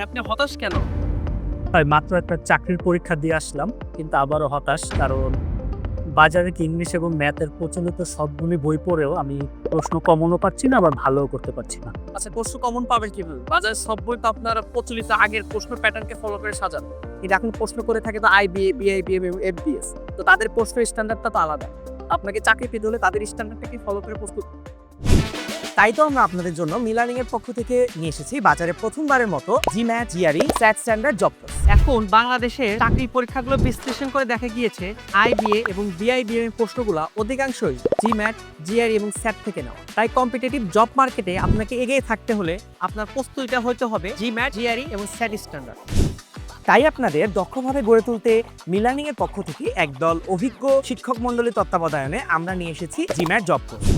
আপনি হতাশ কেন? হয় মাত্র একটা চাকরির পরীক্ষা দিয়ে আসলাম কিন্তু আবারও হতাশ কারণ বাজারে কি ইংলিশ এবং ম্যাথের প্রচলিত সবগুলি বই পড়েও আমি প্রশ্ন কমনও পাচ্ছি না আবার ভালোও করতে পারছি না। আচ্ছা প্রশ্ন কমন পাবেন কীভাবে? বাজারে সব বই তো আপনার প্রচলিত আগের প্রশ্ন প্যাটার্নকে ফলো করে সাজানো। কিন্তু এখন প্রশ্ন করে থাকে তো আইবিএ বিআইবিএম এবং এফবিএস তো তাদের প্রশ্ন স্ট্যান্ডার্ডটা তো আলাদা। আপনাকে চাকরি পেতে হলে তাদের স্ট্যান্ডার্ডটাকে ফলো করে প্রস্তুত তাই তো আমরা আপনাদের জন্য মিলানিং এর পক্ষ থেকে নিয়ে এসেছি বাজারে প্রথমবারের মতো GMAT GRE SAT standard job এখন বাংলাদেশে চাকরি পরীক্ষাগুলো বিশ্লেষণ করে দেখা গিয়েছে আইবিএ এবং বিআইবিএম এর প্রশ্নগুলো অধিকাংশই জিম্যাট জিআরই এবং স্যাট থেকে নেওয়া। তাই কম্পিটিটিভ জব মার্কেটে আপনাকে এগিয়ে থাকতে হলে আপনার প্রস্তুতিটা হতে হবে জি জিম্যাট জিআরই এবং স্যাট স্ট্যান্ডার্ড তাই আপনাদের দক্ষভাবে গড়ে তুলতে মিলানিং এর পক্ষ থেকে একদল অভিজ্ঞ শিক্ষক মন্ডলী তত্ত্বাবধানে আমরা নিয়ে এসেছি জিম্যাট জব কোর্স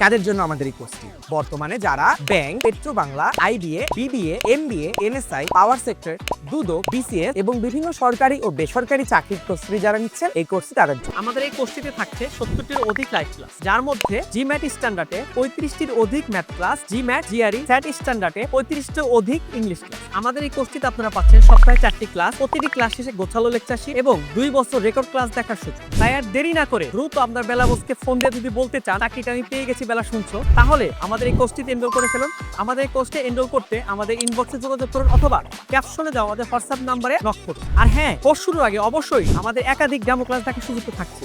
কাদের জন্য আমাদের এই কোর্সটি? বর্তমানে যারা bank Petrobangla IBA BBA MBA NSI power sector Dudok BCS এবং বিভিন্ন সরকারি ও বেসরকারি চাকরির প্রস্তুতি যারা নিচ্ছেন, এই কোর্সটি তাদের জন্য। আমাদের এই কোর্সটিতে থাকছে সত্তরটির অধিক লাইভ ক্লাস যার মধ্যে জিম্যাট স্ট্যান্ডার্ডে পঁয়ত্রিশটির অধিক math class GMAT GRE SAT স্ট্যান্ডার্ডে পঁয়ত্রিশটির অধিক ইংলিশ ক্লাস আমাদের এই কোর্সটিতে আপনারা পাচ্ছেন সপ্তাহে চারটি ক্লাস প্রতিটি ক্লাস শেষে গোছালো লেকচারশিপ এবং দুই বছর রেকর্ড ক্লাস দেখার সুযোগ। তাই আর দেরি না করে দ্রুত আপনার বেলা বসকে ফোন দিয়ে যদি বলতে চান, চাকরিটা আমি পেয়ে গেছি, বেলা শুনছো? তাহলে আমাদের এই কোর্সটিতে এনরোল করে ফেলুন। আমাদের এই কোর্সে এনরোল করতে আমাদের ইনবক্সে যোগাযোগ করুন অথবা ক্যাপশনে যাও আমাদের হোয়াটসঅ্যাপ নাম্বারে নক করুন। আর হ্যাঁ পরশুর আগে অবশ্যই আমাদের একাধিক ডেমো ক্লাস দেখার সুযোগ থাকছে